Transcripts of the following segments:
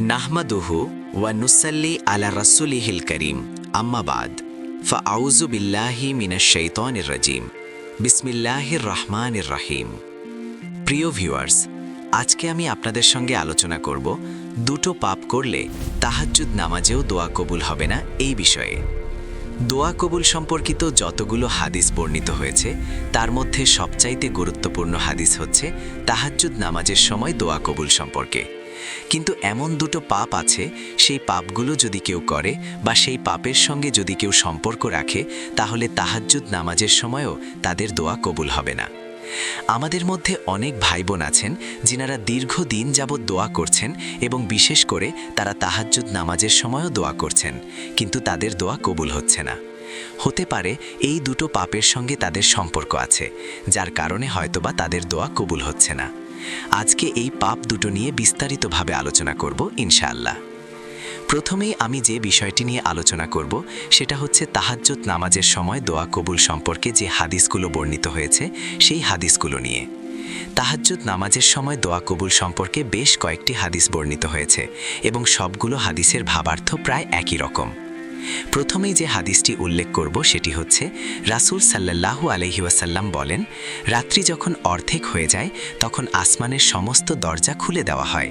নাহমাদুহু ওয়া নুসাল্লি আলা রাসুলিহিল করিম আম্মাবাদ ফাউজু বিল্লাহি মিনাশ শৈতানির রাজিম বিসমিল্লাহির রহমানির রাহিম প্রিয় ভিউয়ার্স, আজকে আমি আপনাদের সঙ্গে আলোচনা করব দুটো পাপ করলে তাহাজ্জুদ নামাজেও দোয়া কবুল হবে না এই বিষয়ে। দোয়া কবুল সম্পর্কিত যতগুলো হাদিস বর্ণিত হয়েছে, তার মধ্যে সবচাইতে গুরুত্বপূর্ণ হাদিস হচ্ছে তাহাজ্জুদ নামাজের সময় দোয়া কবুল সম্পর্কে। কিন্তু এমন দুটো পাপ আছে, সেই পাপগুলো যদি কেউ করে বা সেই পাপের সঙ্গে যদি কেউ সম্পর্ক রাখে, তাহলে তাহাজ্জুদ নামাজের সময়ও তাদের দোয়া কবুল হবে না। আমাদের মধ্যে অনেক ভাই বোন আছেন, যিনারা দীর্ঘদিন যাবৎ দোয়া করছেন এবং বিশেষ করে তারা তাহাজ্জুদ নামাজের সময়ও দোয়া করছেন, কিন্তু তাদের দোয়া কবুল হচ্ছে না। হতে পারে এই দুটো পাপের সঙ্গে তাদের সম্পর্ক আছে, যার কারণে হয়তোবা তাদের দোয়া কবুল হচ্ছে না। আজকে এই পাপ দুটো নিয়ে বিস্তারিতভাবে আলোচনা করব, ইনশাআল্লাহ। প্রথমেই আমি যে বিষয়টি নিয়ে আলোচনা করব, সেটা হচ্ছে তাহাজ্জুদ নামাজের সময় দোয়া কবুল সম্পর্কে যে হাদিসগুলো বর্ণিত হয়েছে, সেই হাদিসগুলো নিয়ে। তাহাজ্জুদ নামাজের সময় দোয়া কবুল সম্পর্কে বেশ কয়েকটি হাদিস বর্ণিত হয়েছে এবং সবগুলো হাদিসের ভাবার্থ প্রায় একই রকম। প্রথমেই যে হাদিসটি উল্লেখ করব সেটি হচ্ছে, রাসূল সাল্লাল্লাহু আলহি ওয়াসাল্লাম বলেন, রাত্রি যখন অর্ধেক হয়ে যায়, তখন আসমানের সমস্ত দরজা খুলে দেওয়া হয়।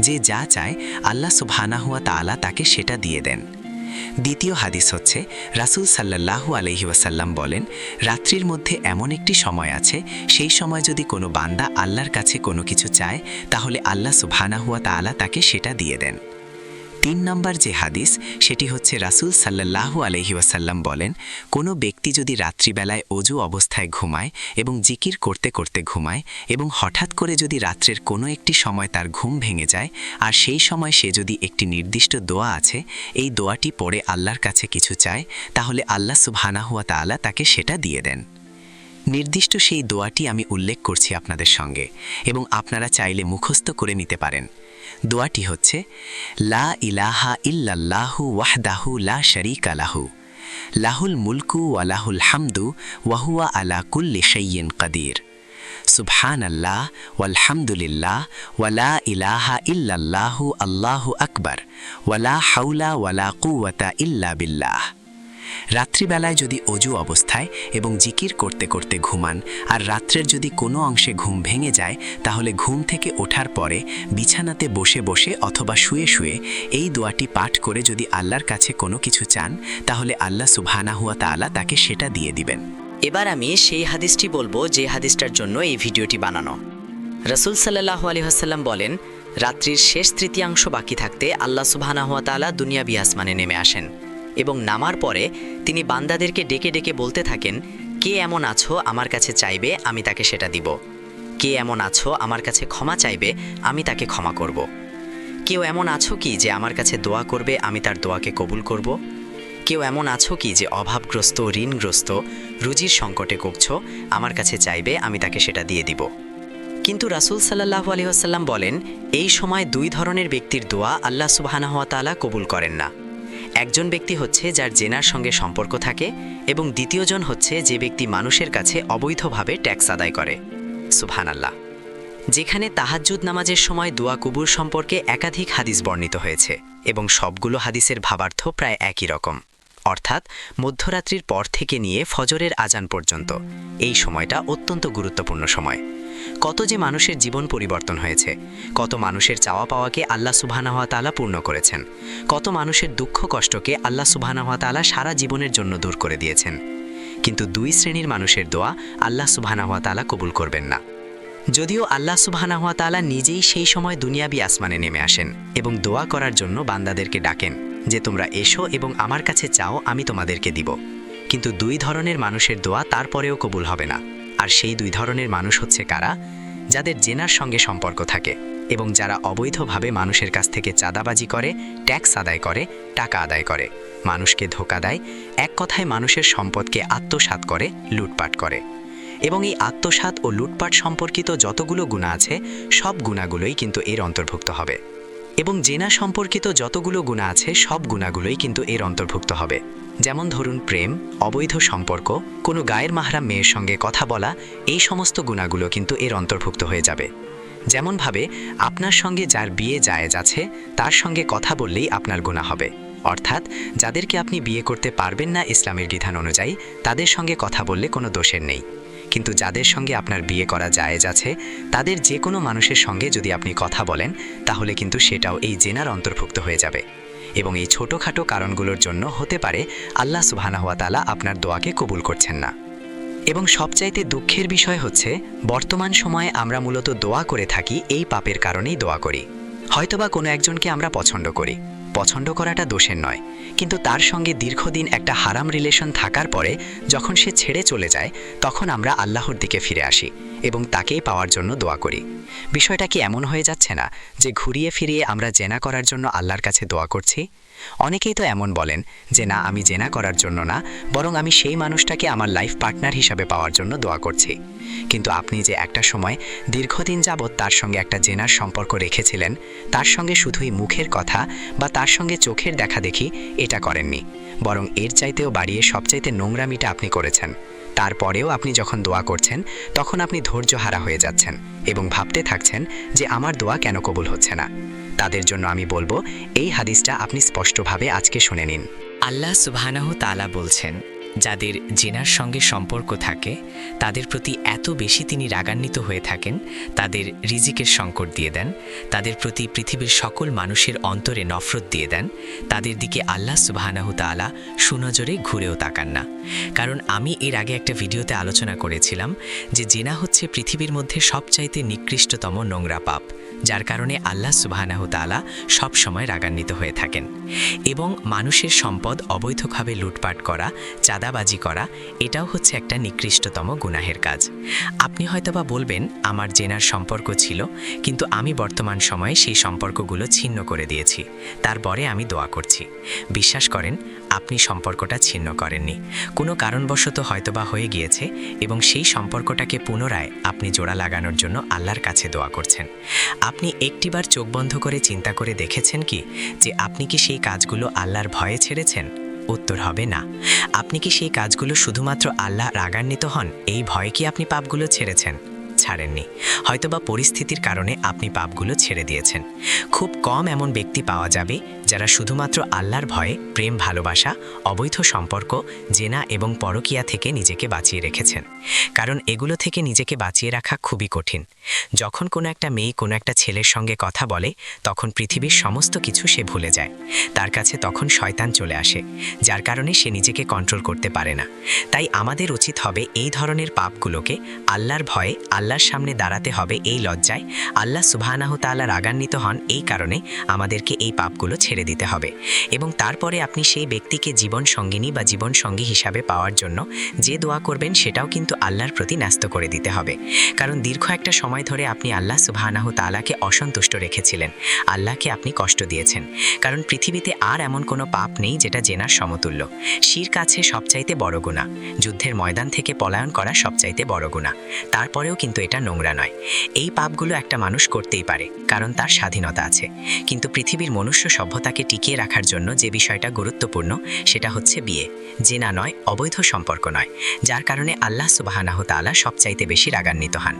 যে যা চায়, আল্লাহ সুবহানাহুয়া তাআলা তাকে সেটা দিয়ে দেন। দ্বিতীয় হাদিস হচ্ছে, রাসূল সাল্লাল্লাহু আলহি ওয়াসাল্লাম বলেন, রাত্রির মধ্যে এমন একটি সময় আছে, সেই সময় যদি কোনো বান্দা আল্লাহর কাছে কোনো কিছু চায়, তাহলে আল্লাহ সুবহানাহুয়া তাআলা তাকে সেটা দিয়ে দেন। তিন নম্বর যে হাদিস, সেটি হচ্ছে রাসূল আলহি ওয়াসাল্লাম বলেন, কোনো ব্যক্তি যদি রাত্রিবেলায় অজু অবস্থায় ঘুমায় এবং জিকির করতে করতে ঘুমায় এবং হঠাৎ করে যদি রাত্রের কোনো একটি সময় তার ঘুম ভেঙে যায়, আর সেই সময় সে যদি একটি নির্দিষ্ট দোয়া আছে, এই দোয়াটি পড়ে আল্লাহর কাছে কিছু চায়, তাহলে আল্লাহ সুবহানাহুয়া তাআলা তাকে সেটা দিয়ে দেন। নির্দিষ্ট সেই দোয়াটি আমি উল্লেখ করছি আপনাদের সঙ্গে এবং আপনারা চাইলে মুখস্থ করে নিতে পারেন। দোয়াটি হচ্ছে, লা ইলাহা ইল্লাল্লাহু ওয়াহদাহু লা শরীকা লাহু, লাহুল মুলকু ওয়ালাহুল হামদু ওয়াহুয়া আলা কুল্লি শাইয়িন কাদির। সুবহান আল্লাহ ওয়ালহামদুলিল্লাহ ওয়ালা ইলাহা ইল্লাল্লাহু আল্লাহু আকবার ওয়ালা হাউলা ওয়ালা কুওয়াতা ইল্লা বিল্লাহ। রাত্রিবেলায় যদি অজু অবস্থায় এবং জিকির করতে করতে ঘুমান, আর রাত্রের যদি কোনো অংশে ঘুম ভেঙে যায়, তাহলে ঘুম থেকে ওঠার পরে বিছানাতে বসে বসে অথবা শুয়ে শুয়ে এই দোয়াটি পাঠ করে যদি আল্লাহর কাছে কোনো কিছু চান, তাহলে আল্লাহ সুবহানাহুয়া তাআলা তাকে সেটা দিয়ে দিবেন। এবার আমি সেই হাদিসটি বলব যে হাদিসটার জন্য এই ভিডিওটি বানানো। রসুল সাল্লাহ আলী হাসাল্লাম বলেন, রাত্রির শেষ তৃতীয়াংশ বাকি থাকতে আল্লাহ সুবহানাহুয়া তাআলা দুনিয়া বিয়াসমানে নেমে আসেন। এবং নামার পরে তিনি বান্দাদেরকে ডেকে ডেকে বলতে থাকেন, কে এমন আছো আমার কাছে চাইবে, আমি তাকে সেটা দিব। কে এমন আছো আমার কাছে ক্ষমা চাইবে, আমি তাকে ক্ষমা করব। কেউ এমন আছো কি যে আমার কাছে দোয়া করবে, আমি তার দোয়াকে কবুল করব? কেউ এমন আছো কি যে অভাবগ্রস্ত, ঋণগ্রস্ত, রুজির সংকটে কুকছ আমার কাছে চাইবে, আমি তাকে সেটা দিয়ে দিব। কিন্তু রাসূল সাল্লাহু আলহিহাসাল্লাম বলেন, এই সময় দুই ধরনের ব্যক্তির দোয়া আল্লাহ সুবাহানাহাত তাআলা কবুল করেন না। একজন ব্যক্তি হচ্ছে যার জেনার সঙ্গে সম্পর্ক থাকে এবং দ্বিতীয়জন হচ্ছে যে ব্যক্তি মানুষের কাছে অবৈধভাবে ট্যাক্স আদায় করে। সুবহান আল্লাহ যেখানে তাহাজ্জুদ নামাজের সময় দোয়া কুবুর সম্পর্কে একাধিক হাদিস বর্ণিত হয়েছে এবং সবগুলো হাদিসের ভাবার্থ প্রায় একই রকম। অর্থাৎ মধ্যরাত্রির পর থেকে নিয়ে ফজরের আজান পর্যন্ত। এই সময়টা অত্যন্ত গুরুত্বপূর্ণ সময়। কত যে মানুষের জীবন পরিবর্তন হয়েছে, কত মানুষের চাওয়া পাওয়াকে আল্লাহ সুবহানাহা তাআলা পূর্ণ করেছেন, কত মানুষের দুঃখ কষ্টকে আল্লাহ তাআলা সারা জীবনের জন্য দূর করে দিয়েছেন। কিন্তু দুই শ্রেণির মানুষের দোয়া আল্লাহ সুবহানাহা তাআলা কবুল করবেন না। যদিও আল্লাহ সুবহানাহুয়া তাআলা নিজেই সেই সময় দুনিয়াবি আসমানে নেমে আসেন এবং দোয়া করার জন্য বান্দাদেরকে ডাকেন যে তোমরা এসো এবং আমার কাছে চাও, আমি তোমাদেরকে দিব। কিন্তু দুই ধরনের মানুষের দোয়া তারপরেও কবুল হবে না। আর সেই দুই ধরনের মানুষ হচ্ছে কারা? যাদের জেনার সঙ্গে সম্পর্ক থাকে এবং যারা অবৈধভাবে মানুষের কাছ থেকে চাঁদাবাজি করে, ট্যাক্স আদায় করে, টাকা আদায় করে। মানুষকে ধোকা দেয়, এক কথায় মানুষের সম্পদকে আত্মসাৎ করে, লুটপাট করে। এবং এই আত্মসাৎ ও লুটপাট সম্পর্কিত যতগুলো গুণা আছে, সব গুণাগুলোই কিন্তু এর অন্তর্ভুক্ত হবে। এবং জেনা সম্পর্কিত যতগুলো গুণা আছে, সব গুণাগুলোই কিন্তু এর অন্তর্ভুক্ত হবে। যেমন ধরুন, প্রেম, অবৈধ সম্পর্ক, কোনো গায়ের মাহরাম মেয়ের সঙ্গে কথা বলা, এই সমস্ত গুণাগুলো কিন্তু এর অন্তর্ভুক্ত হয়ে যাবে। যেমনভাবে আপনার সঙ্গে যার বিয়ে জায়েজ আছে, তার সঙ্গে কথা বললেই আপনার গুণা হবে। অর্থাৎ, যাদেরকে আপনি বিয়ে করতে পারবেন না ইসলামের বিধান অনুযায়ী, তাদের সঙ্গে কথা বললে কোনো দোষের নেই। কিন্তু যাদের সঙ্গে আপনার বিয়ে করা জায়েজ আছে, তাদের যে কোনো মানুষের সঙ্গে যদি আপনি কথা বলেন, তাহলে কিন্তু সেটাও এই জেনার অন্তর্ভুক্ত হয়ে যাবে। এবং এই ছোটোখাটো কারণগুলোর জন্য হতে পারে আল্লাহ সুবহানাহুয়া তাআলা আপনার দোয়াকে কবুল করছেন না। এবং সবচাইতে দুঃখের বিষয় হচ্ছে, বর্তমান সময়ে আমরা মূলত দোয়া করে থাকি, এই পাপের কারণেই দোয়া করি। হয়তোবা কোনো একজনকে আমরা পছন্দ করি। পছন্দ করাটা দোষের নয়। কিন্তু তার সঙ্গে দীর্ঘদিন একটা হারাম রিলেশন থাকার পরে যখন সে ছেড়ে চলে যায়, তখন আমরা আল্লাহর দিকে ফিরে আসি এবং তাকেই পাওয়ার জন্য দোয়া করি। বিষয়টা কি এমন হয়ে যাচ্ছে না যে ঘুরিয়ে ফিরিয়ে আমরা জেনা করার জন্য আল্লাহর কাছে দোয়া করছি? অনেকেই তো এমন বলেন যে না, আমি জেনা করার জন্য না, বরং আমি সেই মানুষটাকে আমার লাইফ পার্টনার হিসাবে পাওয়ার জন্য দোয়া করছি। কিন্তু আপনি যে একটা সময় দীর্ঘদিন যাবৎ তার সঙ্গে একটা জেনার সম্পর্ক রেখেছিলেন, তার সঙ্গে শুধুই মুখের কথা বা তার সঙ্গে চোখের দেখা দেখি এটা করেননি, বরং এর চাইতেও বাড়িয়ে সবচাইতে নোংরামিটা আপনি করেছেন। তারপরেও আপনি যখন দোয়া করছেন, তখন আপনি ধৈর্য হারা হয়ে যাচ্ছেন এবং ভাবতে থাকছেন যে আমার দোয়া কেন কবুল হচ্ছে না। তাদের জন্য আমি বলব, এই হাদিসটা আপনি স্পষ্টভাবে আজকে শুনে নিন। আল্লাহ সুবহানাহু তাআলা বলছেন যাদের জেনার সঙ্গে সম্পর্ক থাকে, তাদের প্রতি এত বেশি তিনি রাগান্বিত হয়ে থাকেন, তাদের রিজিকের সংকট দিয়ে দেন, তাদের প্রতি পৃথিবীর সকল মানুষের অন্তরে নফরত দিয়ে দেন, তাদের দিকে আল্লাহ সুবহানাহু তাআলা সুনজরে ঘুরেও তাকান না। কারণ আমি এর আগে একটা ভিডিওতে আলোচনা করেছিলাম যে জেনা হচ্ছে পৃথিবীর মধ্যে সবচাইতে নিকৃষ্টতম নোংরা পাপ, যার কারণে আল্লাহ সুবহানাহু তাআলা সব সময় রাগান্বিত হয়ে থাকেন। এবং মানুষের সম্পদ অবৈধভাবে লুটপাট করা চাঁদাবাজি করা, এটাও হচ্ছে একটা নিকৃষ্টতম গুনাহের কাজ। আপনি হয়তোবা বলবেন, আমার জেনার সম্পর্ক ছিল, কিন্তু আমি বর্তমান সময়ে সেই সম্পর্কগুলো ছিন্ন করে দিয়েছি। তারপরে আমি দোয়া করছি। বিশ্বাস করেন, আপনি সম্পর্কটা ছিন্ন করেননি। কোনো কারণবশত হয়তোবা হয়ে গিয়েছে এবং সেই সম্পর্কটাকে পুনরায় আপনি জোড়া লাগানোর জন্য আল্লাহর কাছে দোয়া করছেন। আপনি একটিবার চোখ বন্ধ করে চিন্তা করে দেখেছেন কি? যে আপনি কি সেই কাজগুলো আল্লাহর ভয়ে ছেড়েছেন? উত্তর হবে না। আপনি কি সেই কাজগুলো শুধুমাত্র আল্লাহ রাগান্বিত হন? এই ভয়ে কি আপনি পাপগুলো ছেড়েছেন? ছাড়েননি। হয়তোবা পরিস্থিতির কারণে আপনি পাপগুলো ছেড়ে দিয়েছেন। খুব কম এমন ব্যক্তি পাওয়া যাবে যারা শুধুমাত্র আল্লাহর ভয়ে, প্রেম, ভালোবাসা, অবৈধ সম্পর্ক, জেনা এবং পরকিয়া থেকে নিজেকে বাঁচিয়ে রেখেছেন। কারণ এগুলো থেকে নিজেকে বাঁচিয়ে রাখা খুবই কঠিন। যখন কোনো একটা মেয়ে কোনো একটা ছেলের সঙ্গে কথা বলে, তখন পৃথিবীর সমস্ত কিছু সে ভুলে যায়। তার কাছে তখন শয়তান চলে আসে, যার কারণে সে নিজেকে কন্ট্রোল করতে পারে না। তাই আমাদের উচিত হবে এই ধরনের পাপগুলোকে আল্লাহর ভয়ে আল্লাহর সামনে দাঁড়াতে হবে এই লজ্জায় আল্লাহ সুবাহানাহ তাল্লাহ রাগান্বিত হন এই কারণে আমাদেরকে এই পাপগুলো ছেড়ে দিতে হবে। এবং তারপরে আপনি সেই ব্যক্তিকে জীবন সঙ্গিনী বা জীবন সঙ্গী হিসাবে পাওয়ার জন্য যে দোয়া করবেন সেটাও কিন্তু আল্লাহর প্রতি ন্যস্ত করে দিতে হবে। কারণ দীর্ঘ একটা সময় ধরে আপনি আল্লাহ সুবাহানাহ তালাকে অসন্তুষ্ট রেখেছিলেন। আল্লাহকে আপনি কষ্ট দিয়েছেন। কারণ পৃথিবীতে আর এমন কোনো পাপ নেই যেটা জেনার সমতুল্য। শির কাছে সবচাইতে বড় গুণা যুদ্ধের ময়দান থেকে পলায়ন করা সবচাইতে বড় গুণা তারপরেও কিন্তু এটা নোংরা নয়। এই পাপগুলো একটা মানুষ করতেই পারে, কারণ তার স্বাধীনতা আছে। কিন্তু পৃথিবীর মনুষ্য সভ্যতাকে টিকিয়ে রাখার জন্য যে বিষয়টা গুরুত্বপূর্ণ, সেটা হচ্ছে বিয়ে। জেনা নয়, অবৈধ সম্পর্ক নয়, যার কারণে আল্লাহ সুবাহানাহ তালা সবচাইতে বেশি রাগান্বিত হন।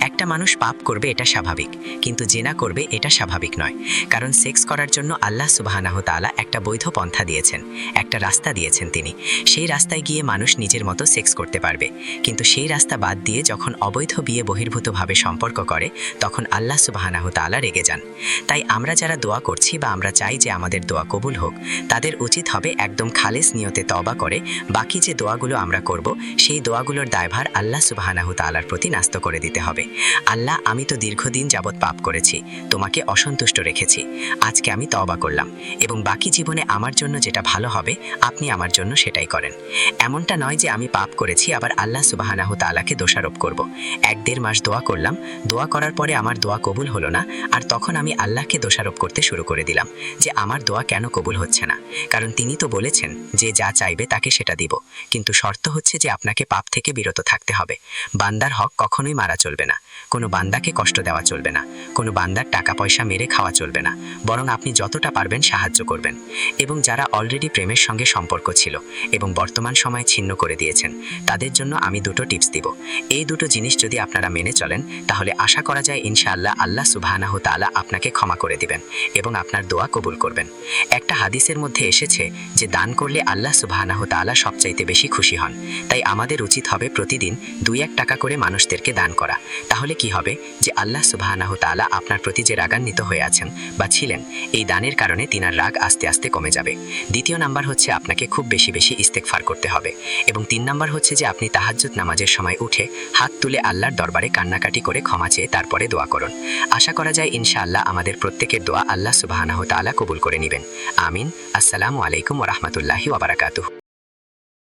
একটা মানুষ পাপ করবে এটা স্বাভাবিক, কিন্তু জেনা করবে এটা স্বাভাবিক নয়, কারণ সেক্স করার জন্য আল্লাহ সুবাহানাহ তালা একটা বৈধ পন্থা দিয়েছেন, একটা রাস্তা দিয়েছেন তিনি। সেই রাস্তায় গিয়ে মানুষ নিজের মতো সেক্স করতে পারবে, কিন্তু সেই রাস্তা বাদ দিয়ে যখন অবৈধ বিয়ে বহির্ভূতভাবে সম্পর্ক করে, তখন আল্লাহ সুবাহানাহ তালা রেগে যান। তাই আমরা যারা দোয়া করছি বা আমরা চাই যে আমাদের দোয়া কবুল হোক, তাদের উচিত হবে একদম খালেস নিয়তে তবা করে, বাকি যে দোয়াগুলো আমরা করব, সেই দোয়াগুলোর দায়ভার আল্লাহ সুবাহানাহু তালার প্রতি ন্যস্ত করে দিতে হবে। আল্লাহ, আমি তো দীর্ঘদিন যাবৎ পাপ করেছি, তোমাকে অসন্তুষ্ট রেখেছি, আজকে আমি তবা করলাম, এবং বাকি জীবনে আমার জন্য যেটা ভালো হবে, আপনি আমার জন্য সেটাই করেন। এমনটা নয় যে আমি পাপ করেছি, আবার আল্লাহ সুবাহানাহু তালাকে দোষারোপ করব। এক দেড় মাস দোয়া করলাম। দোয়া করার পরে আমার দোয়া কবুল হলো না। আর তখন আমি আল্লাহকে দোষারোপ করতে শুরু করে দিলাম যে আমার দোয়া কেন কবুল হচ্ছে না। কারণ তিনি তো বলেছেন যে যা চাইবে তাকে সেটা দিব। কিন্তু শর্ত হচ্ছে যে আপনাকে পাপ থেকে বিরত থাকতে হবে। বান্দার হক কখনোই মারা চলবে না। কোনো বান্দাকে কষ্ট দেওয়া চলবে না। কোনো বান্দার টাকা পয়সা মেরে খাওয়া চলবে না। বরং আপনি যতটা পারবেন সাহায্য করবেন। এবং যারা অলরেডি প্রেমের সঙ্গে সম্পর্ক ছিল এবং বর্তমান সময় ছিন্ন করে দিয়েছেন, তাদের জন্য আমি দুটো টিপস দিব। এই দুটো জিনিস যদি আপনি আপনারা মেনে চলেন, তাহলে আশা করা যায় ইনশাআল্লাহ আল্লাহ সুবাহানাহ তাআলা আপনাকে ক্ষমা করে দিবেন এবং আপনার দোয়া কবুল করবেন। একটা হাদিসের মধ্যে এসেছে যে, দান করলে আল্লাহ সুবাহানাহ তাআলা সবচাইতে বেশি খুশি হন। তাই আমাদের উচিত হবে প্রতিদিন দুই এক টাকা করে মানুষদেরকে দান করা। তাহলে কি হবে? যে, আল্লাহ সুবাহানাহ তাআলা আপনার প্রতি যে রাগান্বিত হয়ে আছেন বা ছিলেন, এই দানের কারণে তিনার রাগ আস্তে আস্তে কমে যাবে। দ্বিতীয় নাম্বার হচ্ছে আপনাকে খুব বেশি বেশি ইস্তেকফার করতে হবে এবং তিন নাম্বার হচ্ছে যে, আপনি তাহাজ্জুদ নামাজের সময় উঠে হাত তুলে আল্লাহর দরবারে কান্নাকাটি করে ক্ষমা চেয়ে তারপরে দোয়া করুন। আশা করা যায় ইনশাআল্লাহ আমাদের প্রত্যেকের দোয়া আল্লাহ সুবাহানাহ তাআলা কবুল করে নেবেন। আমিন। আসসালামু আলাইকুম ওরহমতুল্লাহি ওবরাকাতুহ